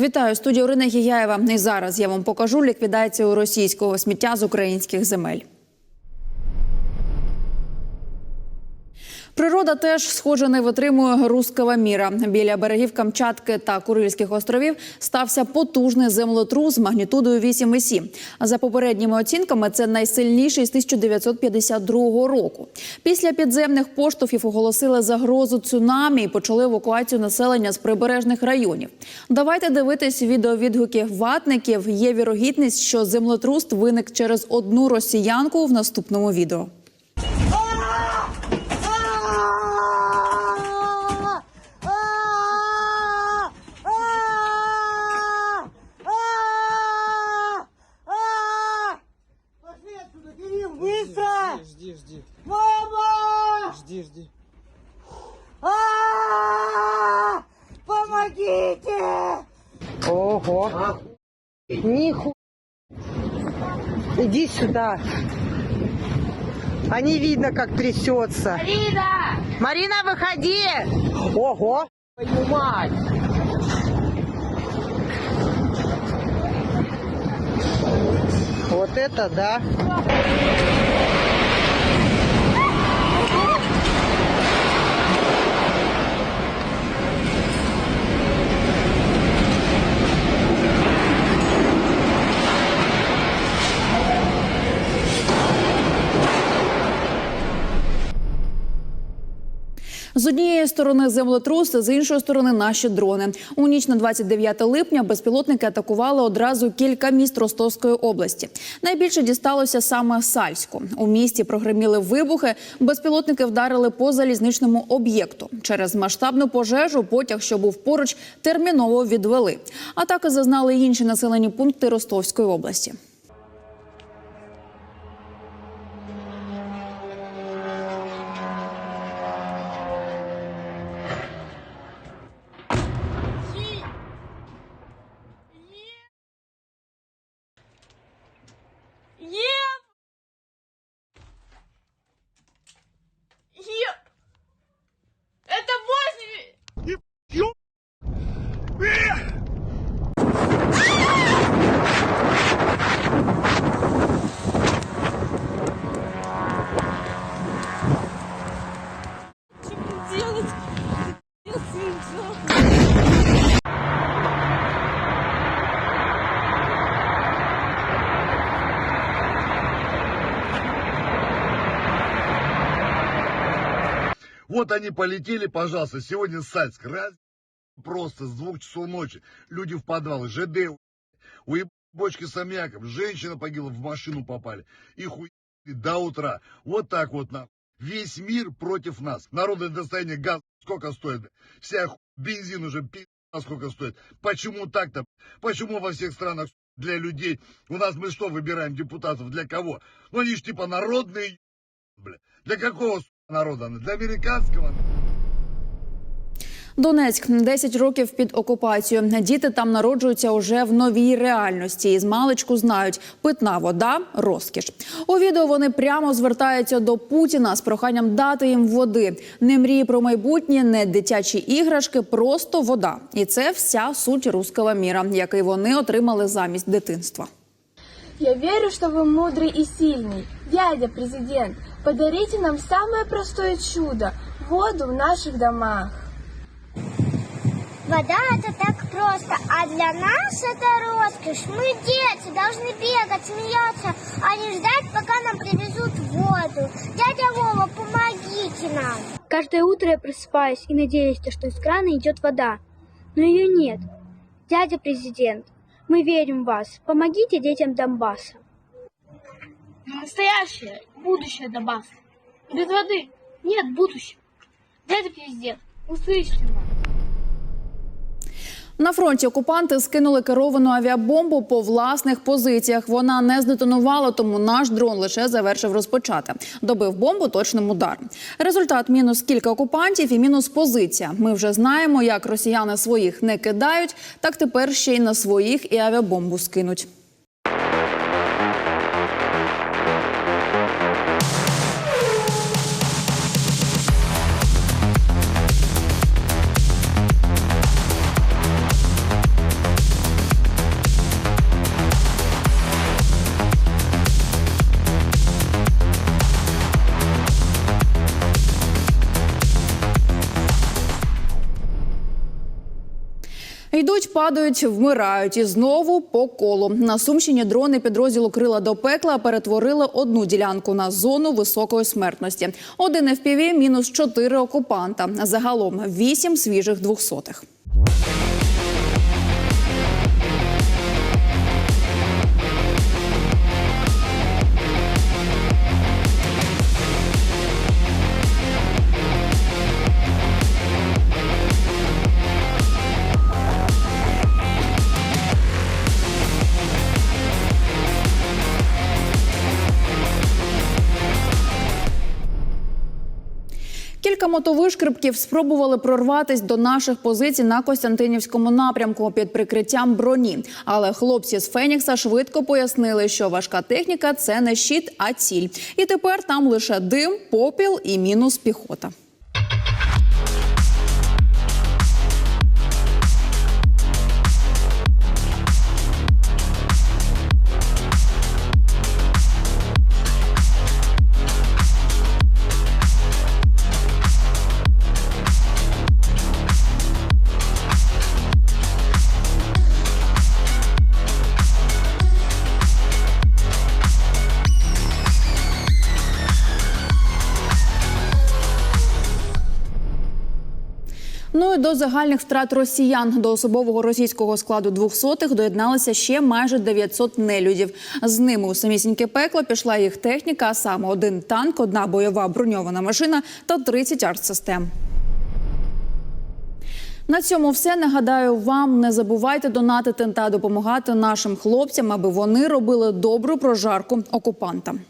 Вітаю студію Орина Гіяєва. І зараз я вам покажу ліквідацію російського сміття з українських земель. Природа теж, схоже, не витримує руского міра. Біля берегів Камчатки та Курильських островів стався потужний землетрус з магнітудою 8,7. За попередніми оцінками, це найсильніший з 1952 року. Після підземних поштовхів оголосили загрозу цунамі і почали евакуацію населення з прибережних районів. Давайте дивитись відеовідгуки ватників. Є вірогідність, що землетрус виник через одну росіянку в наступному відео. Жди, жди, Мама! жди, жди. А! Помогите! Ого. Ниху. Иди сюда. А не видно, как трясется. Марина! Марина, выходи! Ого! Твою мать! Вот это да! З однієї сторони землетрус, з іншої сторони наші дрони. У ніч на 29 липня безпілотники атакували одразу кілька міст Ростовської області. Найбільше дісталося саме Сальську. У місті прогреміли вибухи. Безпілотники вдарили по залізничному об'єкту. Через масштабну пожежу потяг, що був поруч, терміново відвели. Атаки зазнали інші населені пункти Ростовської області. Вот они полетели, пожалуйста, сегодня Сальск. Раз, просто с двух часов ночи. Люди в подвалы, ЖД, уеб бочки с аммиаком, женщина погибла, в машину попали. И хуй до утра. Вот так вот на. Весь мир против нас. Народное достояние газ сколько стоит? Вся ху- бензин уже пи*** сколько стоит. Почему так-то? Почему во всех странах для людей? У нас мы что выбираем депутатов? Для кого? Ну они ж типа народные, бля. Для какого народа? Для американского? Донецьк 10 років під окупацією. Діти там народжуються уже в новій реальності. І з маличку знають, питна вода розкіш. У відео вони прямо звертаються до Путіна з проханням дати їм води. Не мрії про майбутнє, не дитячі іграшки, просто вода. І це вся суть руського міра, який вони отримали замість дитинства. Я верю, что вы мудрый и сильный. Дядя президент, подарите нам самое простое чудо – воду в наших домах. Вода это так просто, а для нас это роскошь. Мы дети, должны бегать, смеяться, а не ждать, пока нам привезут воду. Дядя Вова, помогите нам. Каждое утро я просыпаюсь и надеюсь, что из крана идет вода. Но ее нет. Дядя президент, мы верим в вас. Помогите детям Донбасса. Настоящее будущее Донбасса. Без воды нет будущего. Дядя президент, услышьте нас. На фронті окупанти скинули керовану авіабомбу по власних позиціях. Вона не здетонувала, тому наш дрон лише завершив розпочати. Добив бомбу точним ударом. Результат мінус кілька окупантів і мінус позиція. Ми вже знаємо, як росіяни своїх не кидають, так тепер ще й на своїх і авіабомбу скинуть. Йдуть, падають, вмирають і знову по колу. На Сумщині дрони підрозділу крила до пекла перетворили одну ділянку на зону високої смертності. Один FPV – мінус чотири окупанта. Загалом вісім свіжих двохсотих. Кілька мотовишкрипків спробували прорватись до наших позицій на Костянтинівському напрямку під прикриттям броні. Але хлопці з Фенікса швидко пояснили, що важка техніка це не щит, а ціль. І тепер там лише дим, попіл і мінус піхота. До загальних втрат росіян до особового російського складу двохсотих доєдналися ще майже 900 нелюдів. З ними у самісіньке пекло пішла їх техніка, а саме один танк, одна бойова броньована машина та 30 артсистем. На цьому все нагадаю вам. Не забувайте донатити та допомагати нашим хлопцям, аби вони робили добру прожарку окупантам.